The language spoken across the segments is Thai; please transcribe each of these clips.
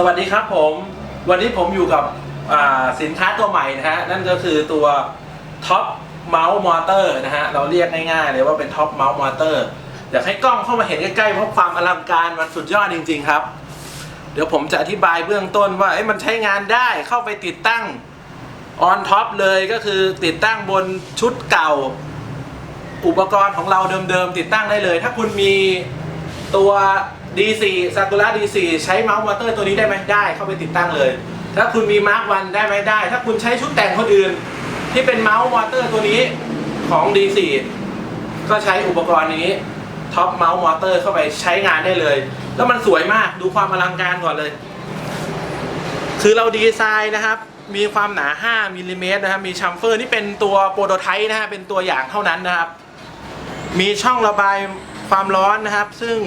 สวัสดีครับผม วันนี้ผมอยู่กับสินค้าตัวใหม่นะฮะ นั่นก็คือตัวท็อปเมาส์มอเตอร์นะฮะ เราเรียกง่ายๆเลยว่าเป็นท็อปเมาส์มอเตอร์อยากให้กล้องเข้ามาเห็นใกล้ๆเพราะความอลังการมันสุดยอดจริง ๆ ครับ เดี๋ยวผมจะอธิบายเบื้องต้นว่ามันใช้งานได้เข้าไปติดตั้งออนท็อปเลยก็คือติดตั้งบนชุดเก่า อุปกรณ์ของเราเดิมๆติดตั้งได้เลย ถ้าคุณมีตัว D4 Sakura D4 ใช้เมาส์มอเตอร์ตัวนี้ได้ไหมได้ เข้าไปติดตั้งเลย ถ้าคุณมี Mark 1ได้ไหมได้ ถ้าคุณใช้ชุดแต่งคนอื่น ที่เป็นเมาส์มอเตอร์ตัวนี้ของ D4 ก็ใช้อุปกรณ์นี้ท็อปเมาส์มอเตอร์เข้าไปใช้งานได้เลย แล้วมันสวยมากดูความอลังการก่อนเลย คือเราดีไซน์นะครับ มีความหนา 5มิลลิเมตรนะครับ มีชัมเฟอร์นี่เป็นตัวโปรโตไทป์นะฮะเป็นตัวอย่างเท่านั้นนะครับ มีช่องระบายความร้อนนะครับ ซึ่ง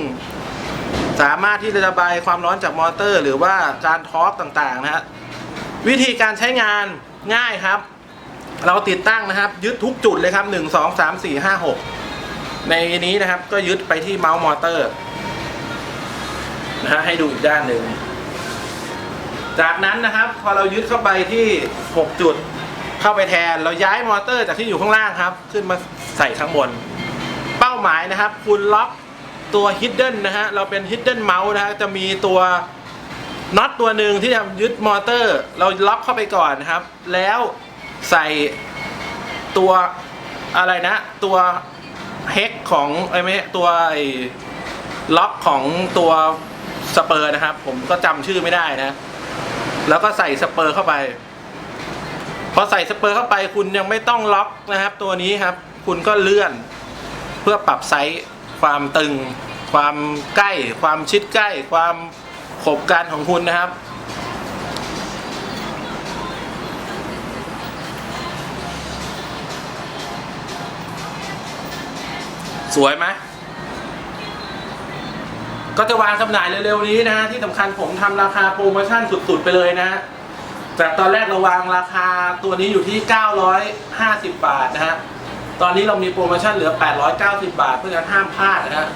สามารถที่จะระบายความร้อนจากมอเตอร์ หรือว่าการทอร์กต่างๆนะฮะวิธีการใช้งานง่ายครับ เราติดตั้งนะครับ ยึดทุกจุดเลยครับ 1 2 3 4 5 6 ในนี้นะครับก็ยึดไปที่เมาส์มอเตอร์นะฮะให้ดูอีกด้านหนึ่ง จากนั้นนะครับ พอเรายึดเข้าไปที่ 6 จุดเข้าไปแทน เราย้ายมอเตอร์จากที่อยู่ข้างล่างครับ ขึ้นมาใส่ข้างบน เป้าหมายนะครับ คุณล็อก ตัว hidden นะฮะ เราเป็น hidden mouse นะฮะ จะมีตัวน็อตตัวหนึ่งที่จะยึดมอเตอร์ เราล็อกเข้าไปก่อนนะครับ แล้วใส่ตัวอะไรนะ ตัวเฮกของไอ้ไม่ตัวไอ้ล็อกของตัวสเปอร์นะครับ ผมก็จำชื่อไม่ได้นะ แล้วก็ใส่สเปอร์เข้าไป พอใส่สเปอร์เข้าไปคุณยังไม่ต้องล็อกนะครับ ตัวนี้ครับ คุณก็เลื่อนเพื่อปรับไซส์ ความตึง ความใกล้ ความชิดใกล้ ความขบกันของคุณนะครับสวยไหม ก็จะวางจำหน่ายเร็วๆนี้นะ ที่สำคัญผมทำราคาโปรโมชั่นสุดๆไปเลยนะฮะจากตอนแรกเราวางราคาตัวนี้อยู่ที่ 950 บาทนะฮะ ตอนนี้เรามีโปรโมชั่นเหลือ 890 บาท เพราะฉะห้ามพลาดนะฮะ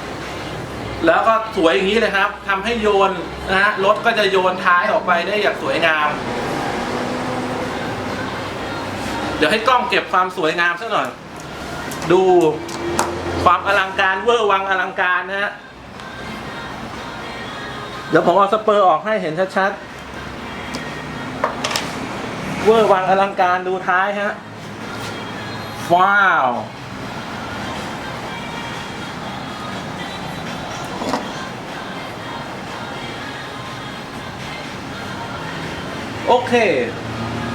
แล้วก็สวยอย่างนี้เลยครับทำให้โยนนะฮะรถก็จะโยนท้ายออกไปได้อย่างสวยงาม เดี๋ยวให้กล้องเก็บความสวยงามสักหน่อย ดูความอลังการเวอร์วังอลังการนะฮะเดี๋ยวผมเอาสเปอร์ออกให้เห็นชัดๆ เวอร์วังอลังการดูท้ายฮะ ว้าวโอเค